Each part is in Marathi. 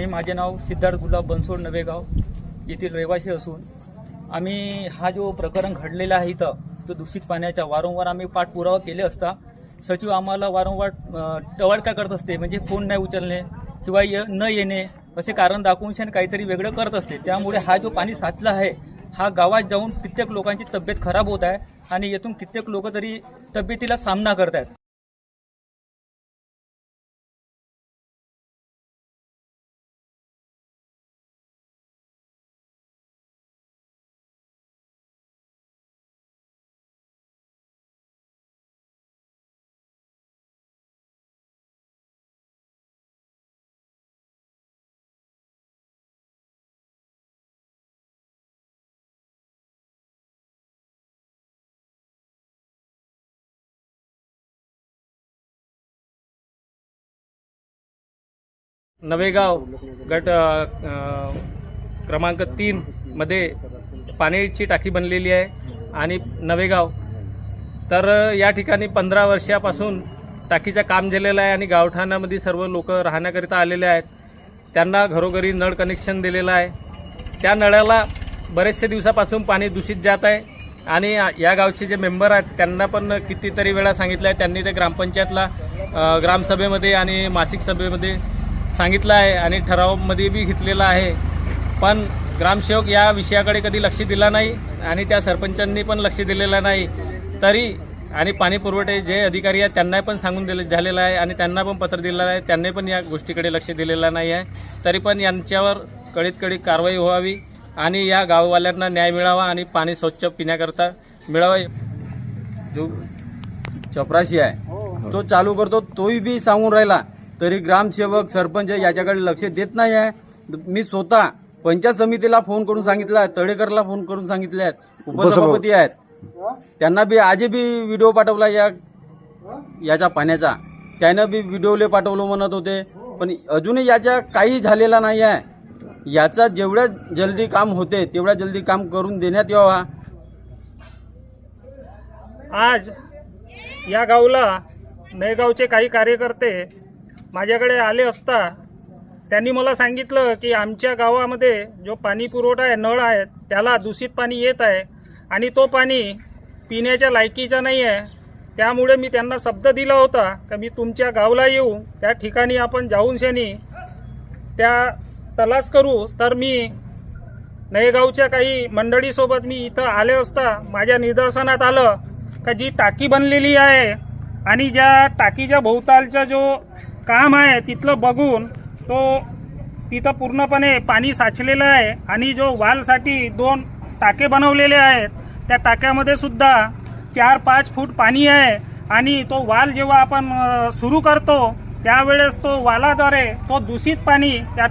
मी माझे नाव सिद्धार्थ गुलाब बनसोड नवेगाव येथील रहिवासी असून आम्ही हा जो प्रकरण घडलेला आहे इथं तो दूषित पाण्याचा वारंवार आम्ही पाठपुरावा केले असता सचिव आम्हाला वारंवार अ, करत असते म्हणजे फोन नाही उचलणे किंवा य- न येणे असे कारण दाखवून शान काहीतरी वेगळं करत असते. त्यामुळे हा जो पाणी साचला आहे हा गावात जाऊन कित्येक लोकांची तब्येत खराब होत आहे आणि येथून कित्येक लोक तरी तब्येतीला सामना करत आहेत नवेगाव गट क्रमांक तीन मध्ये पाण्याची टाकी बनलेली आहे आणि नवेगाव. तर या ठिकाणी पंधरा वर्षापासून टाकीचं काम झालेलं आहे आणि गावठाणामध्ये सर्व लोक राहण्याकरिता आलेले आहेत. त्यांना घरोघरी नळ कनेक्शन दिलेलं आहे. त्या नळाला बरेचसे दिवसापासून पाणी दूषित जात आहे आणि या गावचे जे मेंबर आहेत त्यांना पण कितीतरी वेळा सांगितलं आहे. त्यांनी ते ग्रामपंचायतला ग्रामसभेमध्ये आणि मासिक सभेमध्ये सांगितलं आहे आणि ठरावमध्ये बी घेतलेला आहे. पण ग्रामसेवक या विषयाकडे कधी लक्ष दिला नाही आणि त्या सरपंचांनी पण लक्ष दिलेलं नाही. तरी आणि पाणी पुरवठे जे अधिकारी आहेत त्यांना पण सांगून दिले झालेलं आहे आणि त्यांना पण पत्र दिलेलं आहे. त्यांनी पण या गोष्टीकडे लक्ष दिलेलं नाही आहे. तरी पण यांच्यावर कळीत कळीत कारवाई व्हावी आणि या गाववाल्यांना न्याय मिळावा आणि पाणी स्वच्छ पिण्याकरता मिळावं. जो चपराशी आहे तो चालू करतो तोही बी सांगून राहिला. तरी ग्रामसेवक सरपंच याच्याकडे लक्ष देत नाही आहे. मी स्वतः पंचायत समितीला फोन करून सांगितला तळेकरला फोन करून सांगितले आहेत उपसभापती आहेत. त्यांना बी आजही बी व्हिडिओ पाठवला या याच्या पाण्याचा. त्यानं बी व्हिडिओले पाठवलं म्हणत होते. पण अजूनही याच्या काही झालेला नाही आहे. याचा जेवढ्या जल्दी काम होते तेवढ्या जल्दी काम करून देण्यात यावा. आज या गावला नयगावचे काही कार्यकर्ते माझ्याकडे आले असता त्यांनी मला सांगितलं की आमच्या गावामध्ये जो पाणी पुरवठा आहे नळ आहे त्याला दूषित पाणी येत आहे आणि तो पाणी पिण्याच्या लायकीचा नाही आहे. त्यामुळे मी त्यांना शब्द दिला होता का मी तुमच्या गावला येऊ त्या ठिकाणी आपण जाऊन शनी त्या तलास करू. तर मी नयेगावच्या काही मंडळीसोबत मी इथं आले असता माझ्या निदर्शनात आलं का जी टाकी बनलेली आहे आणि ज्या टाकीच्या भोवतालचा जो काम आहे तिथलं बघून तो तिथं पूर्णपणे पाणी साचलेलं आहे आणि जो वालसाठी दोन टाके बनवलेले आहेत त्या टाक्यामध्ये सुद्धा चार पाच फूट पाणी आहे आणि तो वाल जेव्हा आपण सुरू करतो त्यावेळेस तो वालाद्वारे तो दूषित पाणी त्या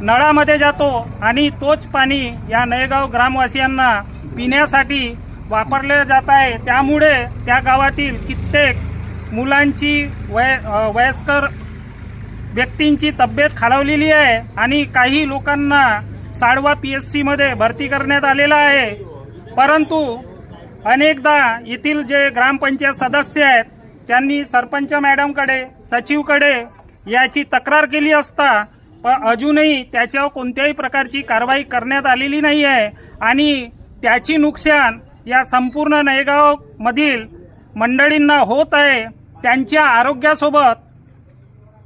नळामध्ये जातो आणि तोच पाणी या नयगाव ग्रामवासियांना पिण्यासाठी वापरले जात आहे. त्यामुळे त्या गावातील कित्येक मुलांची वय वयस्कर व्यक्तींची तब्येत खालावलेली आहे आणि काही लोकांना साडवा पी एस सीमध्ये भरती करण्यात आलेला आहे. परंतु अनेकदा येथील जे ग्रामपंचायत सदस्य आहेत त्यांनी सरपंच मॅडमकडे सचिवकडे याची तक्रार केली असता पण अजूनही त्याच्यावर कोणत्याही प्रकारची कारवाई करण्यात आलेली नाही आहे. आणि त्याची नुकसान या संपूर्ण नयगावमधील मंडळींना होत आहे. त्यांच्या आरोग्यासोबत